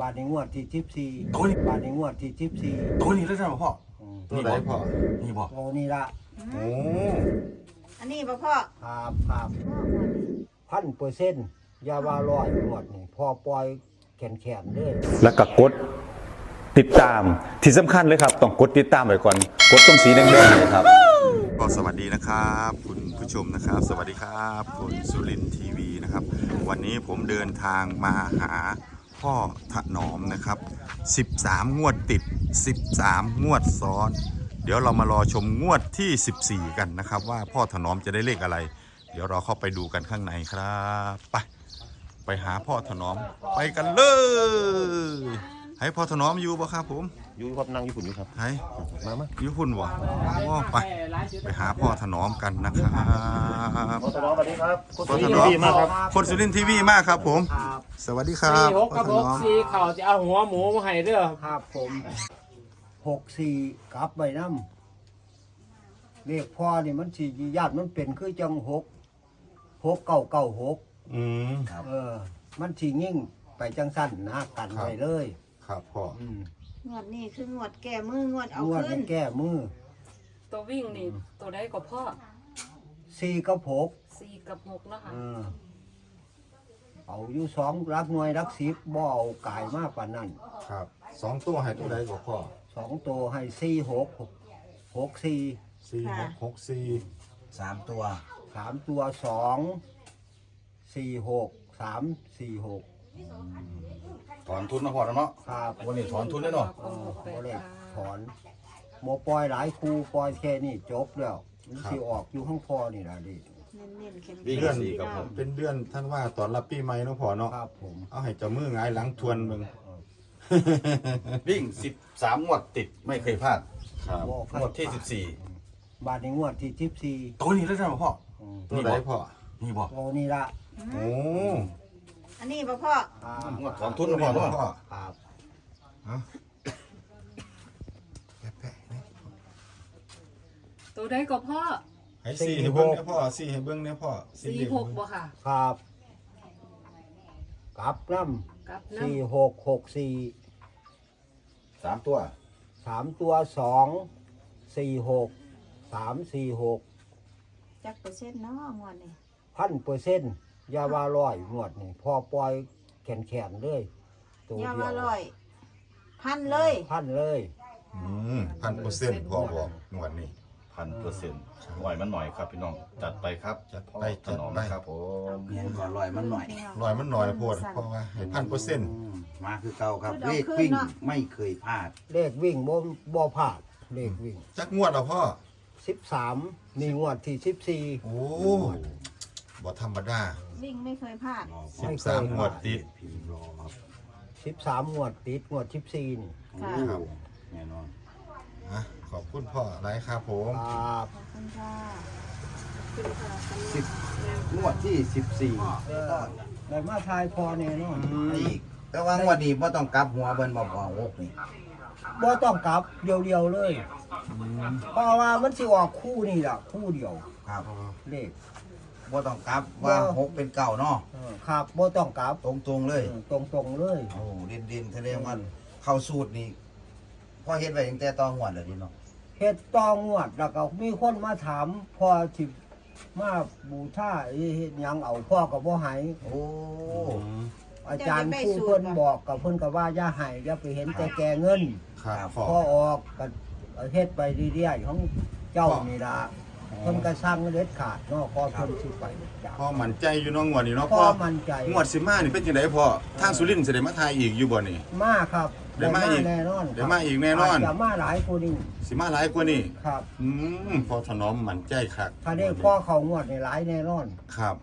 บาทในงวดที่สิบสี่โอ้ย บาทในงวดที่สิบสี่ตัวนี้เลยใช่ไหมพ่อ ตัวไหนพ่อนี่บอกโอ้นี่ละโอ้อันนี้บ่พ่อครับครับพ่อหมดพันเปอร์เซ็นต์ยาว่าร้อยงวดนี่พอปล่อยแขนแขนๆเลยแล้วก็กดติดตามที่สำคัญเลยครับ ต้องกดติดตามไว้ก่อน กดตรงสีแดงๆเนี่ยครับ ก็สวัสดีนะครับ คุณผู้ชมนะครับ สวัสดีครับคุณสุรินทร์ทีวีนะครับ วันนี้ผมเดินทางมาหา พ่อถนอมนะครับ 13 งวดติด 13 งวดซ้อน เดี๋ยวเรามารอชมงวดที่ 14 กันนะครับ ว่าพ่อถนอมจะได้เลขอะไร เดี๋ยวเราเข้าไปดูกันข้างในครับไปไปหาพ่อถนอมไปกันเลย ให้พ่อถนอมอยู่ปะครับผม อยู่ครับนั่งญี่ปุ่นอยู่ครับให้มามาอยู่พุ่นวะโอ้ไปไปหาพ่อถนอมกันนะครับขอสวัสดีครับคุณพ่อสุถรินนทอร์มทีวีมากครับคนสุรินทร์ทีวีมากครับ ผมครับสวัสดีครัสี่บหกพ่กัอบถหกนอมสี่เขาจะเอาหัวหมูมาให้เด้อครับผมหกสี่กลับใบน้ำเลขพ่อนี่มันสี่ญาติมันเป็นคือจังหกหกเก้าเก้าหกอืมเออ มันสียิ่งไปจังสั้นนะกันครับไปเลย ครับพ่ออืม งวดนี้คืองวดแก้มืองวดเอานวดขึ้นให้แก้มือตัววิ่งนี่ตัวได้ก็พ่อสี่กับหกสี่กับหกเนาะค่ะเออเอาอยู่สองรักหน่วยรักสิบบ่เอากายมากกว่านั้นครับสองตัวให้ตัวใดก็พ่อสองตัวให้สี่หกหกสี่สี่หกหกสี่สามตัวสามตัวสองสี่หกสามสี่หก ถอนทุนนะพ่อแล้วเนาะครับวันนี้ถอนทุนแน่นอนเออบ่ได้ถอนโมปล่อยหลายครูปล่อยแค่นี้จบแล้วมันสิออกอยู่ข้างพอนี่ล่ะดิเน้นๆเข้มเดือนเป็นเดือนท่านว่าตอนรับปีใหม่เนาะพ่อเนาะครับผมเอาให้เจ้ามือหงายหลังทวนมึงวิ่งสิบสามงวดติดไม่เคยพลาดครับบ่งวดที่สิบสี่บาทในงวดที่สิบสี่ตัวนี้เลยใช่ไหมพ่อตัวไหนพ่อนี่บอกโอ้นี่ละโอ้ อันนี้บ่พ่อครับงวดถอนทุนนะพ่อเนาะพ่อครับแปะๆนะตัวได้ก็พ่อให้สี่ให้เบิ้งเนี่ยพ่อสี่ให้เบิ้งเนี่ยพ่อสี่เหลี่ยมหกบ่ค่ะ ครับกลับน้กับำน้สี่หกหกสี่สามตัวสามตัวสองสี่หกสามสี่หกจักเปอร์เซ็นต์เนาะงวดนี้พันเปอร์เซ็นต์ ยาว่าร้อยงวดนี่พอปล่อยแขนแขนๆเลยตัวอย่าเดีว่ายวร้อย พันเลย พันเลยอืมพันเปอร์เซ็นต์พ่อบอกงวดนี้พันเปอร์เซ็นต์หน่อยมันหน่อยครับพี่น้อง จัดไปครับจัดพ่อไปถนอมจัดไป นะครับผมเงินก่อนลอยมันหน่อยหน่อยมันหน่อยโพดเพราะว่าให้พันเปอร์เซ็นต์มาคือเก่าครับเลขวิ่งไม่เคยพลาด เลขวิ่งบ่บ่พลาดเลขวิ่งจักงวดเอาพ่อสิบสามนี่งวดที่สิบสี่โอ้ บ่ธรรมดาวิ่งไม่เคยพลาด สิบสามงวดติด พิมพ์รอครับสิบสามงวดติดงวดสิบสี่นี่ค่ะครับแน่นอน อะขอบคุณพ่อหลายครับผม ครับขอบคุณค่ะสิบงวดที่สิบสี่เออได้มาทายพอแน่นอนอีกแต่ว่างวดนี้บ่ต้องกลับหัวเบิ่นบ่พอหกนี่บ่ต้องกลับเดียวๆเลยเพราะว่ามันสิออกคู่นี่ล่ะคู่เดียวครับ เลข บ่ต้องกลับว่าหกเป็นเก่าเนาะเออครับบ่ต้องกลับตรงๆเลยตรงตรงๆเลย โอ้เด่นเด่นๆแสดงว่าเข้าสูตรนี่พอเฮ็ดไว้ตั้งแต่ตอนงวดแล้วดิเนาะเฮ็ดต้องงวดแล้วก็มีคนมาถามพ่อสิมาบูชาเฮ็ดหยังเอาพ่อก็บ่ให้โอ้อาจารย์ผู้เพิ่นบอกกับเพิ่นก็ว่าอย่าให้อย่าไปเห็นแต่แกเงิน ครับพ่อพอออกก็เฮ็ดไปเรื่อยๆของเจ้านี่ล่ะ เพิ่นก็สั่งเด็ดขาดเนาะก็เพิ่นสิไปจ้ะพ่อมั่นใจอยู่เน้องงวดนี้เนาะพ่พ่ออมั่นใจ งวดสิมานี่เป็นจังไดพ่อทางสุรินทร์สิได้มาทายอีกอยู่บ่นี่ มาครับเดี๋ยวมาอีกแน่นอนเดี๋ยวมาอีกแน่นอนาจจะมาหลายคนนี่สิมาหลายกว่านี้ครับอืมพ่อถนอมมั่นใจคักถ้าได้พ่อเขางวดนี่หลายแน่นอน ครับ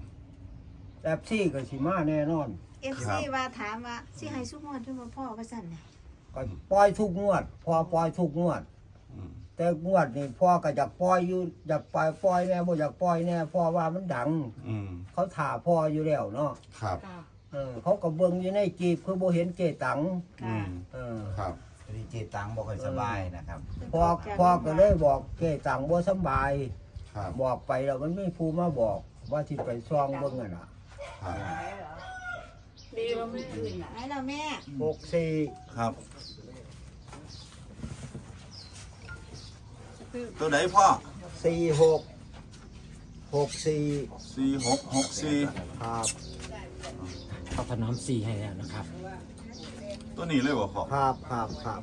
แบบซี่ก็สิมาแน่นอนเอฟซีว่าถามว่าสิให้สุกงวดด้วยบ่พ่อว่าซั่นน่ะก็ปล่อยทุกงวด พอปล่อยทุกงวดอืม แต่งวดนี่พ่อก็อยากปล่อยอยู่อยากปล่อยปล่อยแน่บ่อยากปล่อยแน่พ่อว่ามันดัง อืมเขาถ่าพ่ออยู่แล้วเนาะครับ ค่ะเออเขาก็เบิ่งอยู่ในจีบคือบ่เห็นเจตังอืค่ะมเออครับ ดีเจตังบ่ค่อยสบายนะครับ พ่อพ่อก็เลยบอกเจตังบ่สำบาย ครับบอกไปแล้วมันไม่ผู้มาบอกว่าที่ไปซ่องเบิ่งอะน่ะครับดีแล้วแม่ ไหนล่ะแม่ หกสี่ครับ ตัวไหนพ่อสี่หกหกสี่สี่หกหกสี่ครับพระพน้อมสี่ให้แล้วนะครับตัวนี้เลยบ่พ่อครับครับครับ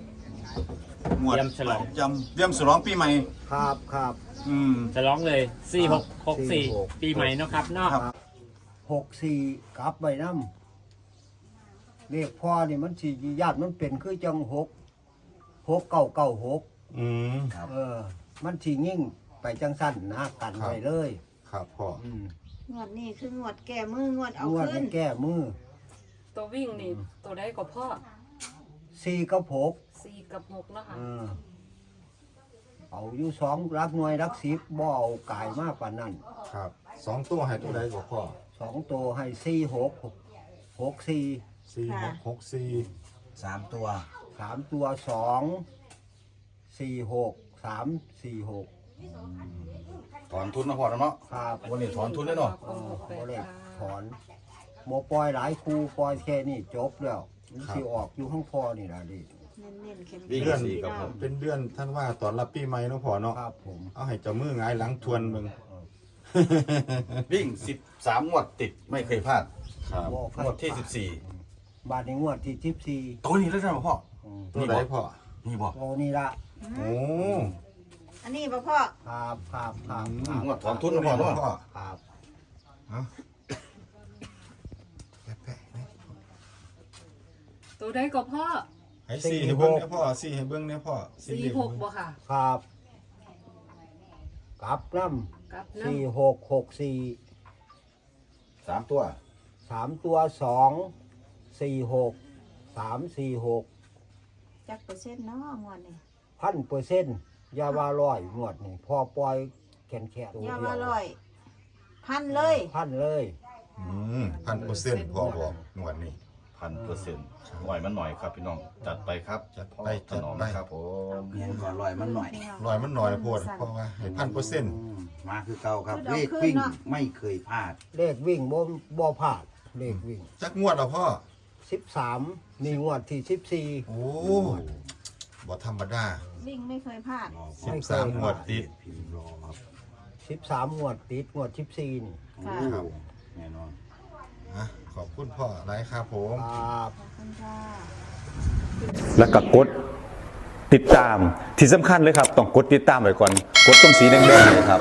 งวดเตรียมฉลองจำเตรียมฉลองปีใหม่ครับครับอืมจะร้องเลยสี่หกหกสี่46ปีใหม่เนาะครับเนาะครับหกสี่กลับใบน้ำเลขพ่อนี่มันสี่ญาติมันเป็นคือจังหกหกเก้าเก้าหกอืมเออ มันสียิ่งไปจังสั้นนะกันครับไปเลยครับพ่ออืมงวดนี้คืองวดแก้มืองวดเอานวดขึ้นให้แก้มือตัววิ่งนี่ตัวใดก็พ่อสี่กับหกสี่กับหกเนาะค่ะเออเอาอยู่สองรักหน่วยรักสิบบ่เอากายมากกว่านั้นครับสองตัวให้ตัวใดก็พ่อสองตัวให้สี่หกหกสี่สี่หกหกสี่สามตัวสามตัวสองสี่หก สามสี่หกถอนทุนนะพ่อเนาะครับวันนี้ถอนทุนแน่นอนเออบ่ได้ถอนโมปล่อยหลายครูปล่อยแค่นี้จบแล้วมันสิออกอยู่ข้างพอนี่ล่ะดิเน้นๆเข้มๆวิ่งเดือนสี่ครับผมเป็นเดือนท่านว่าตอนรับปีใหม่เนาะพ่อเนาะครับผมเอาให้เจ้ามือหงายหลังทวนมึงวิ่งสิบสามงวดติดไม่เคยพลาดครับบ่งวดที่สิบสี่บาทในงวดที่สิบสี่ตัวนี้แล้วใช่ไหมพ่อ ตัวใดพ่อนี่บอก โตนี่ละ โอ้อันนี้บ่พ่อครับครับครับคงรัวบดถอนทุนนะพ่อเนาะพ่อครับแปะๆนะตัวใดก็พ่อให้สี่ให้เบิ้งเนี่ยพ่อสี่ให้เบิ้งเนี่ยพ่อสี่เหลี่ยมหกบ่ค่ะ ครับกลับน้กับำน้สี่หกหกสี่สามตัวสามตัวสองสี่หกสามสี่หกจักเปอร์เซ็นต์เนาะงวดนี้ พันเปอร์เซ็นต์ยาว่าร้อยงวดนี่พอปล่อยแขนแขนตัวอย่าเดีว่ายวร้อยพันเลย พันเลยอืมพันเปอร์เซ็นต์พ่อบอกงวดนี้พันเปอร์เซ็นต์หน่อยมันหน่อยครับพี่น้องจัดไปครับจัดไปพ่อถนอมจัดไปนะครับผมเงินก่อนลอยมันหน่อยลอยมันหน่อยโพดเพราะว่าให้พันเปอร์เซ็นต์มาคือเก่าครับเลขวิ่งไม่เคยพลาด เลขวิ่งบ่บ่พลาดเลขวิ่งจักงวดเหรอพ่อสิบสามนี่งวดที่สิบสี่โอ้ บ่ธรรมดาวิ่งไม่เคยพลาด สิบสามงวดติด พิมพ์รอครับสิบสามงวดติดงวดสิบสี่นี่ค่ะครับแน่นอน อะขอบคุณพ่อหลายครับผม ครับ ขอบคุณค่ะ แล้วก็กดติดตามที่สำคัญเลยครับ ต้องกดติดตามไว้ก่อน กดตรงสีแดงๆเนยครับ